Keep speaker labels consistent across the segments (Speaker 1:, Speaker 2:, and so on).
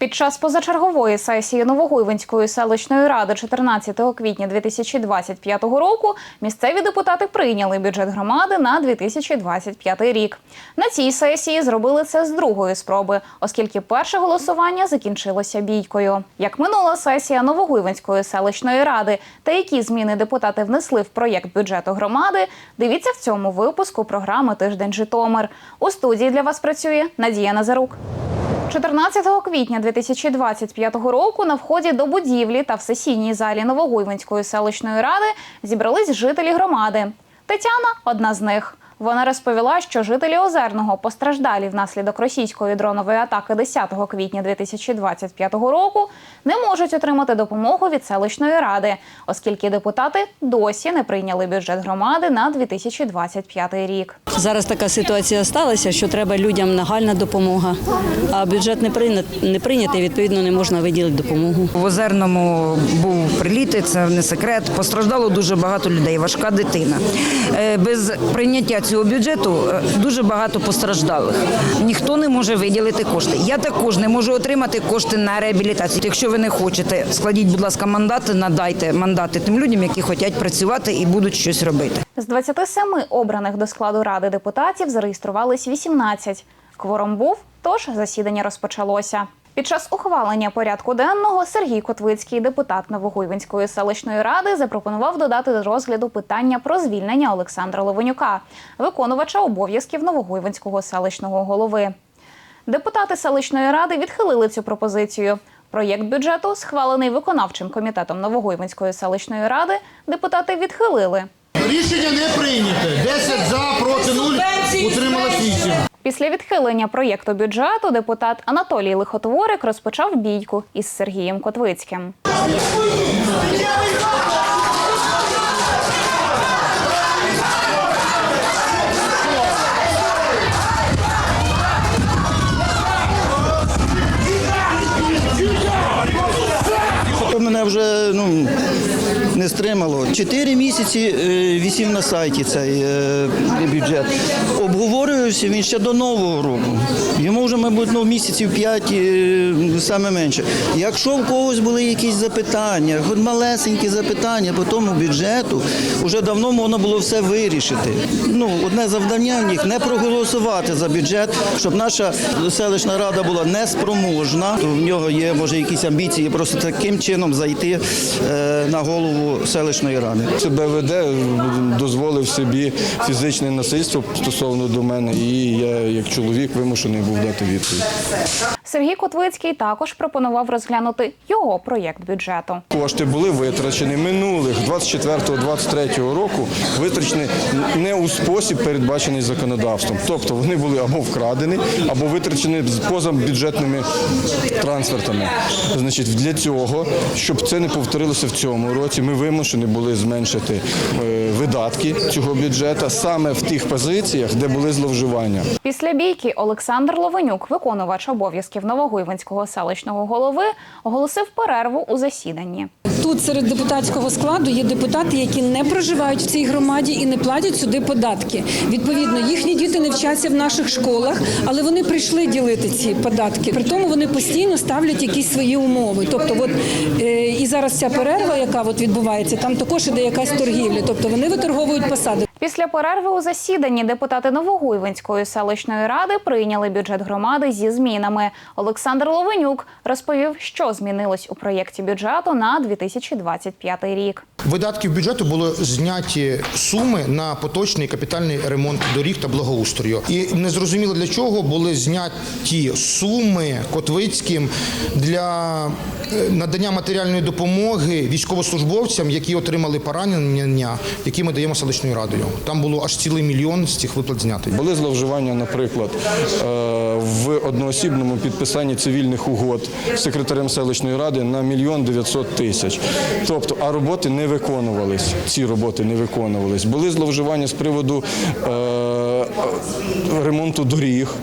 Speaker 1: Під час позачергової сесії Новогуйвинської селищної ради 14 квітня 2025 року місцеві депутати прийняли бюджет громади на 2025 рік. На цій сесії зробили це з другої спроби, оскільки перше голосування закінчилося бійкою. Як минула сесія Новогуйвинської селищної ради та які зміни депутати внесли в проєкт бюджету громади, дивіться в цьому випуску програми Тиждень Житомир. У студії для вас працює Надія Назарук. 14 квітня 2025 року на вході до будівлі та в сесійній залі Новогуйвинської селищної ради зібрались жителі громади. Тетяна одна з них. Вона розповіла, що жителі Озерного постраждалі внаслідок російської дронової атаки 10 квітня 2025 року не можуть отримати допомогу від селищної ради, оскільки депутати досі не прийняли бюджет громади на 2025 рік.
Speaker 2: Зараз така ситуація сталася, що треба людям нагальна допомога, а бюджет не прийнят- не прийнятий, відповідно, не можна виділити допомогу.
Speaker 3: В Озерному був приліт, це не секрет. Постраждало дуже багато людей, важка дитина. Е, Без прийняття цього бюджету е, дуже багато постраждалих. Ніхто не може виділити кошти. Я також не можу отримати кошти на реабілітацію. Якщо ви не хочете, складіть, будь ласка, мандати, надайте мандати тим людям, які хочуть працювати і будуть щось робити.
Speaker 1: З 27 обраних до складу ради депутатів зареєструвались 18. Кворум був, тож засідання розпочалося. Під час ухвалення порядку денного Сергій Котвицький, депутат Новогуйвинської селищної ради, запропонував додати до розгляду питання про звільнення Олександра Ловенюка, виконувача обов'язків Новогуйвинського селищного голови. Депутати селищної ради відхилили цю пропозицію. Проєкт бюджету, схвалений виконавчим комітетом Новогуйвинської селищної ради, депутати відхилили.
Speaker 4: Рішення не прийняте. 10 за, проти 0, утрималось 8.
Speaker 1: Після відхилення проєкту бюджету депутат Анатолій Лихотворик розпочав бійку із Сергієм Котвицьким.
Speaker 5: Мене вже ну, стримало. Чотири місяці е, висів на сайті цей е, бюджет. Обговорювався він ще до Нового року. Йому вже, мабуть, ну, місяців п'ять е, саме менше. Якщо в когось були якісь запитання, хоч малесенькі запитання по тому бюджету, вже давно можна було все вирішити. Ну, одне завдання в них не проголосувати за бюджет, щоб наша селищна рада була неспроможна. В нього є, може, якісь амбіції просто таким чином зайти на голову селищної ради.
Speaker 6: Це БВД дозволив собі фізичне насильство стосовно до мене, і я як чоловік вимушений був дати відповідь.
Speaker 1: Сергій Котвицький також пропонував розглянути його проєкт бюджету.
Speaker 6: Кошти були витрачені минулих 24-23 року, витрачені не у спосіб, передбачений законодавством. Тобто вони були або вкрадені, або витрачені поза бюджетними трансфертами. Значить, для цього, щоб це не повторилося в цьому році, ми вимушені були зменшити е, видатки цього бюджету саме в тих позиціях, де були зловживання.
Speaker 1: Після бійки Олександр Ловенюк, виконувач обов'язків Новогуйвинського селищного голови, оголосив перерву у засіданні.
Speaker 7: Тут серед депутатського складу є депутати, які не проживають в цій громаді і не платять сюди податки. Відповідно, їхні діти не вчаться в наших школах, але вони прийшли ділити ці податки. При тому вони постійно ставлять якісь свої умови. Тобто, от е, і зараз ця перерва, яка от відбувається, там також іде якась торгівля. Тобто вони виторговують посади.
Speaker 1: Після перерви у засіданні депутати Новогуйвинської селищної ради прийняли бюджет громади зі змінами. Олександр Ловенюк розповів, що змінилось у проєкті бюджету на 2025 рік.
Speaker 4: Видатків бюджету були зняті суми на поточний капітальний ремонт доріг та благоустрою. І незрозуміло для чого були зняті суми Котвицьким для надання матеріальної допомоги військовослужбовцям, які отримали поранення, які ми даємо селищною радою. Там було аж цілий мільйон з цих виплат знятий.
Speaker 6: Були зловживання, наприклад, е, в одноосібному підписанні цивільних угод секретарем селищної ради на мільйон 900 тисяч. Тобто, а роботи не виконувались. Ці роботи не виконувались. Були зловживання з приводу е, ремонту доріг.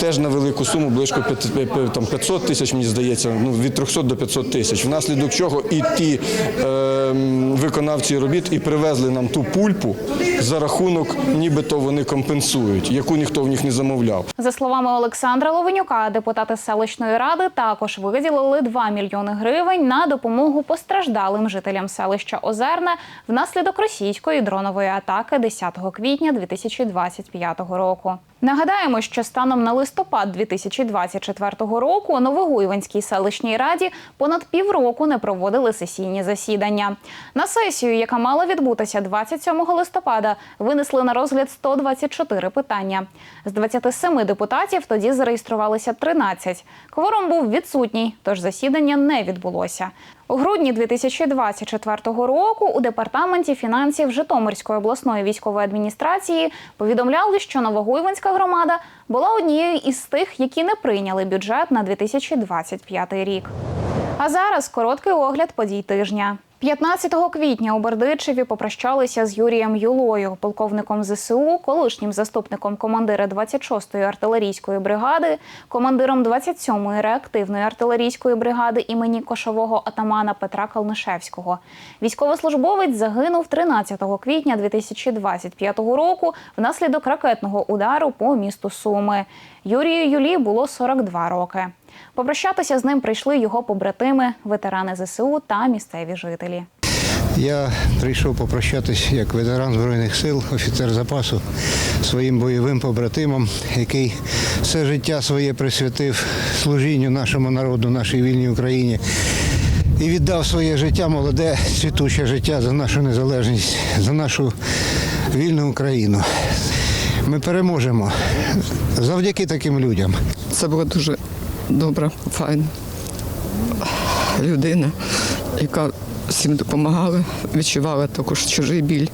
Speaker 6: Теж на велику суму, близько п'яти- п'я- п'я- 500 тисяч, мені здається, ну, від 300 до 500 тисяч. Внаслідок чого і ті е, виконавці робіт і привезли нам ту пульпу за рахунок, нібито вони компенсують, яку ніхто в них не замовляв.
Speaker 1: За словами Олександра Ловенюка, депутати селищної ради також виділили 2 мільйони гривень на допомогу постраждалим жителям селища Озерне внаслідок російської дронової атаки 10 квітня 2025 року. Нагадаємо, що станом на листопад 2024 року у Новогуйвинській селищній раді понад півроку не проводили сесійні засідання. На сесію, яка мала відбутися 27 листопада, винесли на розгляд 124 питання. З 27 депутатів тоді зареєструвалися 13. Кворум був відсутній, тож засідання не відбулося. У грудні 2024 року у департаменті фінансів Житомирської обласної військової адміністрації повідомляли, що Новогуйвинська громада була однією із тих, які не прийняли бюджет на 2025 рік. А зараз короткий огляд подій тижня. 15 квітня у Бердичеві попрощалися з Юрієм Юлою, полковником ЗСУ, колишнім заступником командира 26-ї артилерійської бригади, командиром 27-ї реактивної артилерійської бригади імені кошового атамана Петра Калнишевського. Військовослужбовець загинув 13 квітня 2025 року внаслідок ракетного удару по місту Суми. Юрію Юлі було 42 роки. Попрощатися з ним прийшли його побратими, ветерани ЗСУ та місцеві жителі.
Speaker 8: Я прийшов попрощатись як ветеран Збройних сил, офіцер запасу своїм бойовим побратимам, який все життя своє присвятив служінню нашому народу, нашій вільній Україні. І віддав своє життя, молоде, світуче життя за нашу незалежність, за нашу вільну Україну. Ми переможемо завдяки таким людям.
Speaker 9: Це була дуже добра, файна людина, яка всім допомагала, відчувала також чужий біль.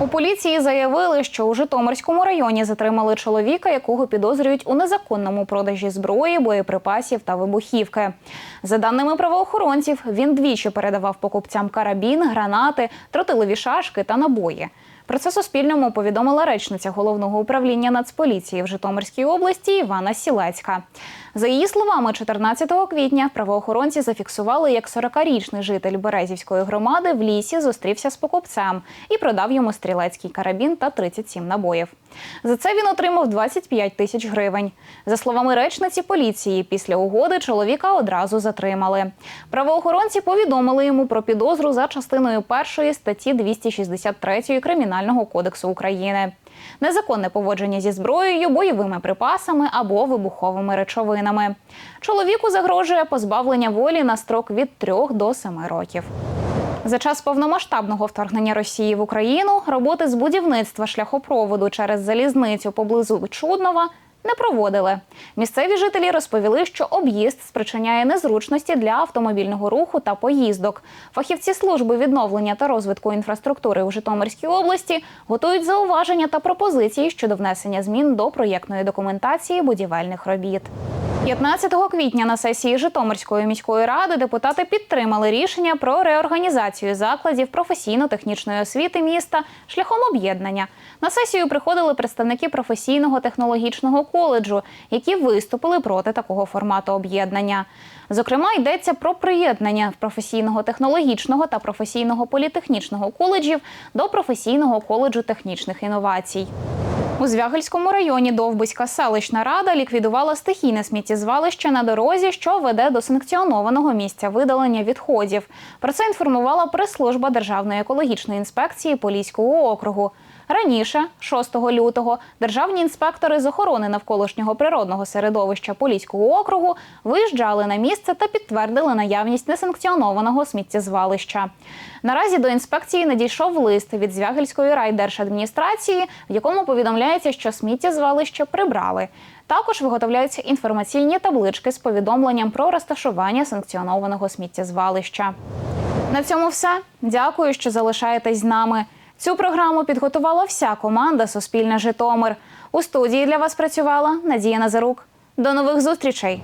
Speaker 1: У поліції заявили, що у Житомирському районі затримали чоловіка, якого підозрюють у незаконному продажі зброї, боєприпасів та вибухівки. За даними правоохоронців, він двічі передавав покупцям карабін, гранати, тротилові шашки та набої. Про це Суспільному повідомила речниця головного управління Нацполіції в Житомирській області Івана Сілецька. За її словами, 14 квітня правоохоронці зафіксували, як 40-річний житель Березівської громади в лісі зустрівся з покупцем і продав йому стрілецький карабін та 37 набоїв. За це він отримав 25 тисяч гривень. За словами речниці поліції, після угоди чоловіка одразу затримали. Правоохоронці повідомили йому про підозру за частиною першої статті 263 Кримінального кодексу України. Незаконне поводження зі зброєю, бойовими припасами або вибуховими речовинами. Чоловіку загрожує позбавлення волі на строк від 3 до 7 років. За час повномасштабного вторгнення Росії в Україну роботи з будівництва шляхопроводу через залізницю поблизу Чуднова не проводили. Місцеві жителі розповіли, що об'їзд спричиняє незручності для автомобільного руху та поїздок. Фахівці служби відновлення та розвитку інфраструктури у Житомирській області готують зауваження та пропозиції щодо внесення змін до проєктної документації будівельних робіт. 15 квітня на сесії Житомирської міської ради депутати підтримали рішення про реорганізацію закладів професійно-технічної освіти міста шляхом об'єднання. На сесію приходили представники професійного технологічного коледжу, які виступили проти такого формату об'єднання. Зокрема, йдеться про приєднання професійного технологічного та професійного політехнічного коледжів до професійного коледжу технічних інновацій. У Звягельському районі Довбиська селищна рада ліквідувала стихійне сміттєзвалище на дорозі, що веде до санкціонованого місця видалення відходів. Про це інформувала прес-служба Державної екологічної інспекції Поліського округу. Раніше, 6 лютого, державні інспектори з охорони навколишнього природного середовища Поліського округу виїжджали на місце та підтвердили наявність несанкціонованого сміттєзвалища. Наразі до інспекції надійшов лист від Звягельської райдержадміністрації, в якому повідомляється, що сміттєзвалище прибрали. Також виготовляються інформаційні таблички з повідомленням про розташування санкціонованого сміттєзвалища. На цьому все. Дякую, що залишаєтесь з нами. Цю програму підготувала вся команда Суспільне Житомир. У студії для вас працювала Надія Назарук. До нових зустрічей!